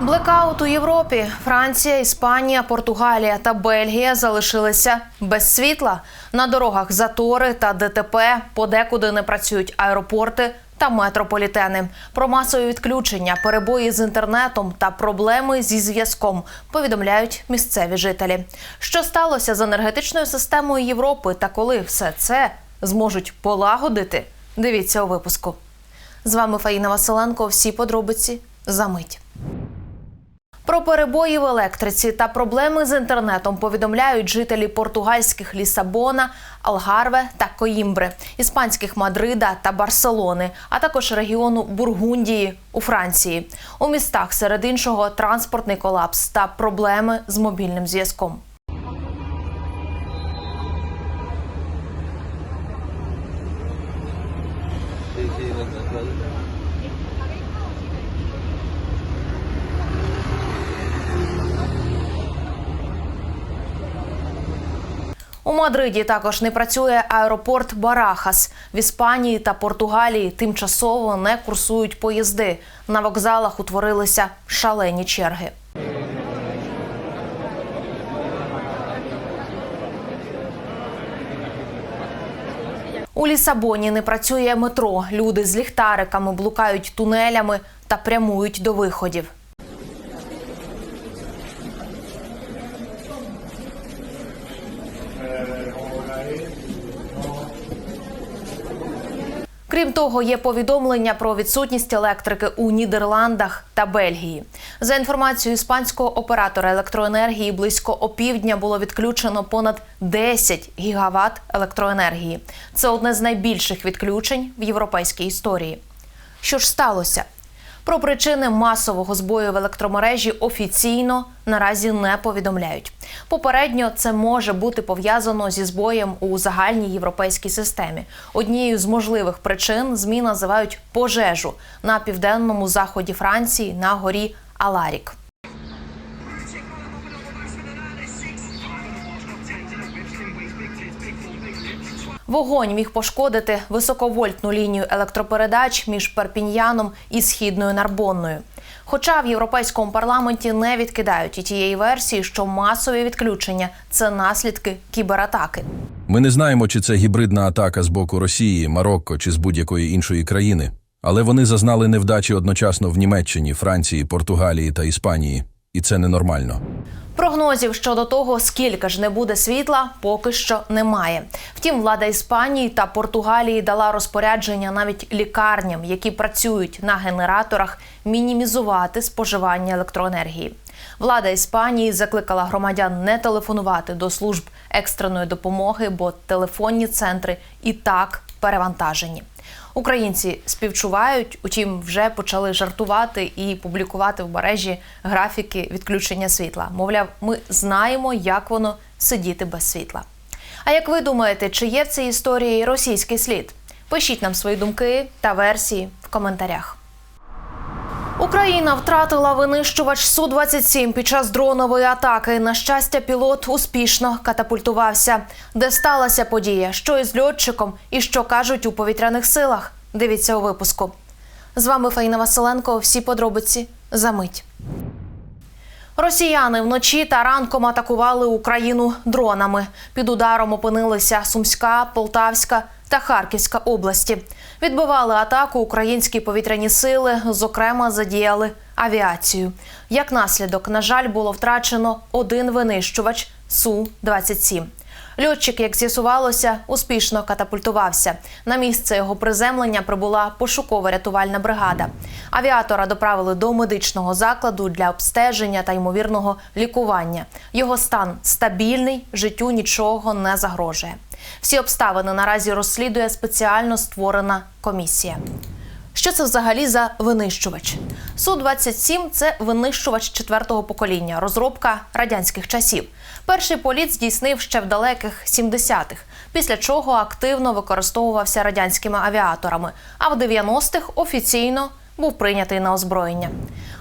Блекаут у Європі. Франція, Іспанія, Португалія та Бельгія залишилися без світла. На дорогах затори та ДТП подекуди не працюють аеропорти та метрополітени. Про масові відключення, перебої з інтернетом та проблеми зі зв'язком повідомляють місцеві жителі. Що сталося з енергетичною системою Європи та коли все це зможуть полагодити? Дивіться у випуску. З вами Фаїна Василенко. Всі подробиці за мить. Про перебої в електриці та проблеми з інтернетом повідомляють жителі португальських Лісабона, Алгарве та Коїмбри, іспанських Мадрида та Барселони, а також регіону Бургундії у Франції. У містах серед іншого транспортний колапс та проблеми з мобільним зв'язком. Мадриді також не працює аеропорт Барахас. В Іспанії та Португалії тимчасово не курсують поїзди. На вокзалах утворилися шалені черги. У Лісабоні не працює метро. Люди з ліхтариками блукають тунелями та прямують до виходів. Крім того, є повідомлення про відсутність електрики у Нідерландах та Бельгії. За інформацією іспанського оператора електроенергії, близько опівдня було відключено понад 10 гігават електроенергії. Це одне з найбільших відключень в європейській історії. Що ж сталося? Про причини масового збою в електромережі офіційно наразі не повідомляють. Попередньо це може бути пов'язано зі збоєм у загальній європейській системі. Однією з можливих причин ЗМІ називають пожежу на південному заході Франції на горі Аларік. Вогонь міг пошкодити високовольтну лінію електропередач між Перпіньяном і східною Нарбонною. Хоча в європейському парламенті не відкидають і тієї версії, що масові відключення це наслідки кібератаки. Ми не знаємо, чи це гібридна атака з боку Росії, Марокко чи з будь-якої іншої країни, але вони зазнали невдачі одночасно в Німеччині, Франції, Португалії та Іспанії, і це ненормально. Прогнозів щодо того, скільки ж не буде світла, поки що немає. Втім, влада Іспанії та Португалії дала розпорядження навіть лікарням, які працюють на генераторах, мінімізувати споживання електроенергії. Влада Іспанії закликала громадян не телефонувати до служб екстреної допомоги, бо телефонні центри і так перевантажені. Українці співчувають, утім, вже почали жартувати і публікувати в мережі графіки відключення світла. Мовляв, ми знаємо, як воно сидіти без світла. А як ви думаєте, чи є в цій історії російський слід? Пишіть нам свої думки та версії в коментарях. Україна втратила винищувач су 27 під час дронової атаки. На щастя, пілот успішно катапультувався. Де сталася подія? Що із льотчиком і що кажуть у повітряних силах? Дивіться у випуску. З вами Фаїна Василенко. Всі подробиці за мить. Росіяни вночі та ранком атакували Україну дронами. Під ударом опинилися Сумська, Полтавська та Харківська області. Відбивали атаку українські повітряні сили, зокрема, задіяли авіацію. Як наслідок, на жаль, було втрачено один винищувач су 27 Льотчик, як з'ясувалося, успішно катапультувався. На місце його приземлення прибула пошуково-рятувальна бригада. Авіатора доправили до медичного закладу для обстеження та ймовірного лікування. Його стан стабільний, життю нічого не загрожує. Всі обставини наразі розслідує спеціально створена комісія. Що це взагалі за винищувач? Су-27 – це винищувач четвертого покоління, розробка радянських часів. Перший політ здійснив ще в далеких 70-х, після чого активно використовувався радянськими авіаторами, а в 90-х офіційно був прийнятий на озброєння.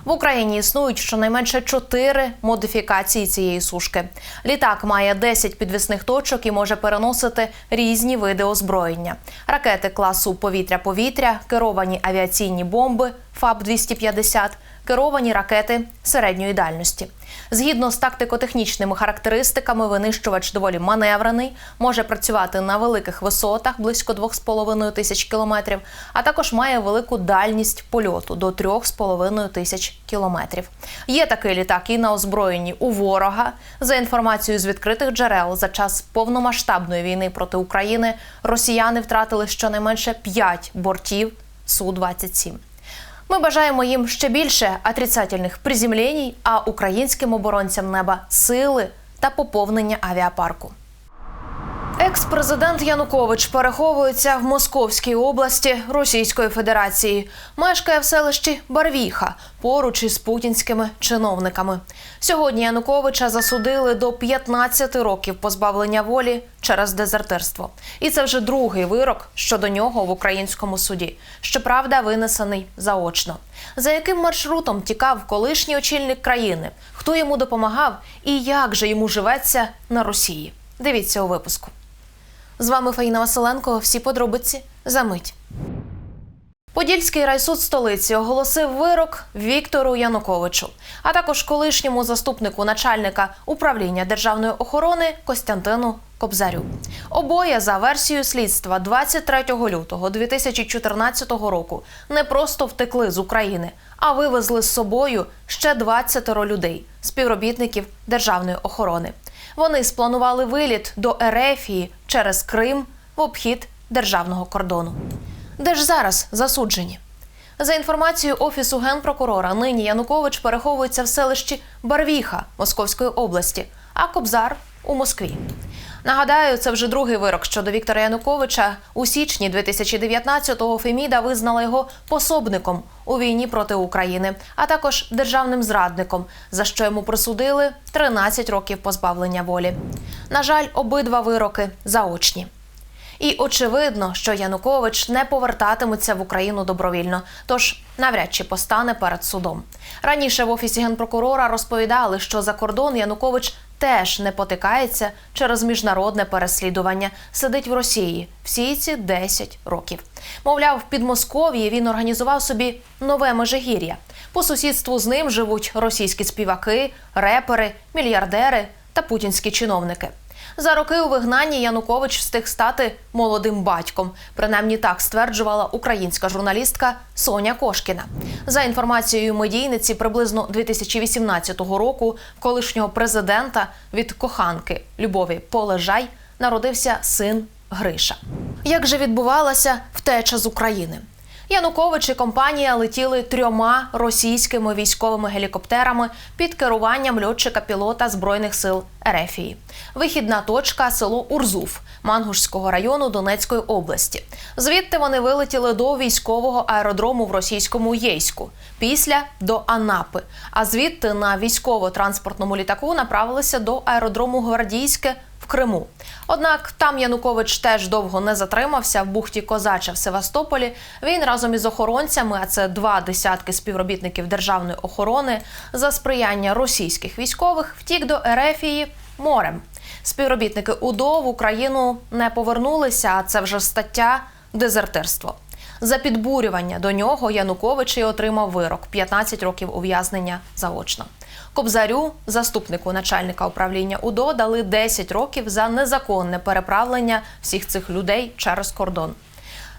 В Україні існують щонайменше чотири модифікації цієї сушки. Літак має 10 підвісних точок і може переносити різні види озброєння: ракети класу повітря-повітря, керовані авіаційні бомби ФАБ 250 керовані ракети середньої дальності. Згідно з тактико-технічними характеристиками, винищувач доволі маневрений, може працювати на великих висотах близько 2,5 тисяч кілометрів, а також має велику дальність польоту до 3,5 тисяч кілометрів. Є такий літак і на озброєнні у ворога. За інформацією з відкритих джерел, за час повномасштабної війни проти України росіяни втратили щонайменше 5 бортів Су-27. Ми бажаємо їм ще більше отрицательних приземлень, а українським оборонцям неба сили та поповнення авіапарку. Екс-президент Янукович переховується в Московській області Російської Федерації. Мешкає в селищі Барвіха поруч із путінськими чиновниками. Сьогодні Януковича засудили до 15 років позбавлення волі через дезертирство. І це вже другий вирок щодо нього в українському суді. Щоправда, винесений заочно. За яким маршрутом тікав колишній очільник країни, хто йому допомагав і як же йому живеться на Росії? Дивіться у випуску. З вами Фаїна Василенко. Всі подробиці за мить. Подільський райсуд столиці оголосив вирок Віктору Януковичу, а також колишньому заступнику начальника управління державної охорони Костянтину Кобзарю. Обоє за версією слідства 23 лютого 2014 року не просто втекли з України, а вивезли з собою ще 20 людей, співробітників державної охорони. Вони спланували виліт до Ерефії через Крим в обхід державного кордону. Де ж зараз засуджені? За інформацією офісу генпрокурора, нині Янукович переховується в селищі Барвіха Московської області, а Кобзар у Москві. Нагадаю, це вже другий вирок щодо Віктора Януковича. У січні 2019-го Феміда визнала його пособником у війні проти України, а також державним зрадником, за що йому присудили 13 років позбавлення волі. На жаль, обидва вироки заочні. І очевидно, що Янукович не повертатиметься в Україну добровільно, тож навряд чи постане перед судом. Раніше в офісі генпрокурора розповідали, що за кордон Янукович теж не потикається через міжнародне переслідування, сидить в Росії всі ці 10 років. Мовляв, в Підмосков'ї він організував собі нове межигір'я. По сусідству з ним живуть російські співаки, репери, мільярдери та путінські чиновники. За роки у вигнанні Янукович встиг стати молодим батьком. Принаймні так стверджувала українська журналістка Соня Кошкіна. За інформацією медійниці, приблизно 2018 року колишнього президента від коханки Любові Полежай народився син Гриша. Як же відбувалася втеча з України? Янукович і компанія летіли трьома російськими військовими гелікоптерами під керуванням льотчика-пілота збройних сил Ерефії. Вихідна точка село Урзуф Мангушського району Донецької області. Звідти вони вилетіли до військового аеродрому в російському Єйську, після до Анапи. А звідти на військово-транспортному літаку направилися до аеродрому Гвардійське в Криму. Однак там Янукович теж довго не затримався в бухті Козача в Севастополі. Він разом із охоронцями, а це два десятки співробітників державної охорони, за сприяння російських військових втік до Ерефії морем. Співробітники УДО в Україну не повернулися, а це вже стаття дезертирство. За підбурювання до нього Янукович і отримав вирок 15 років ув'язнення заочно. Кобзарю, заступнику начальника управління УДО, дали 10 років за незаконне переправлення всіх цих людей через кордон.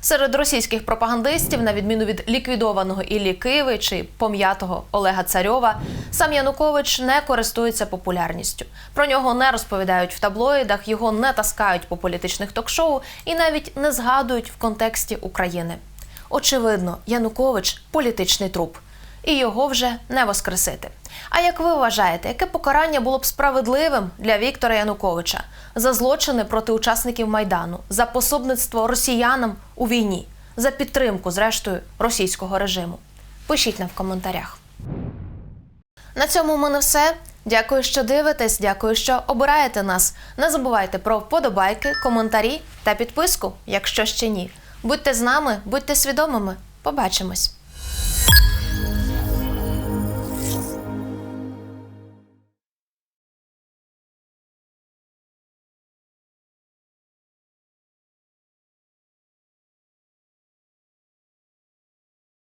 Серед російських пропагандистів, на відміну від ліквідованого Іллі Киви чи пом'ятого Олега Царьова, сам Янукович не користується популярністю. Про нього не розповідають в таблоїдах, його не таскають по політичних ток-шоу і навіть не згадують в контексті України. Очевидно, Янукович політичний труп, і його вже не воскресити. А як ви вважаєте, яке покарання було б справедливим для Віктора Януковича за злочини проти учасників майдану, за пособництво росіянам у війні, за підтримку, зрештою, російського режиму? Пишіть нам в коментарях. На цьому у мене все. Дякую, що дивитесь. Дякую, що обираєте нас. Не забувайте про вподобайки, коментарі та підписку, якщо ще ні. Будьте з нами, будьте свідомими. Побачимось.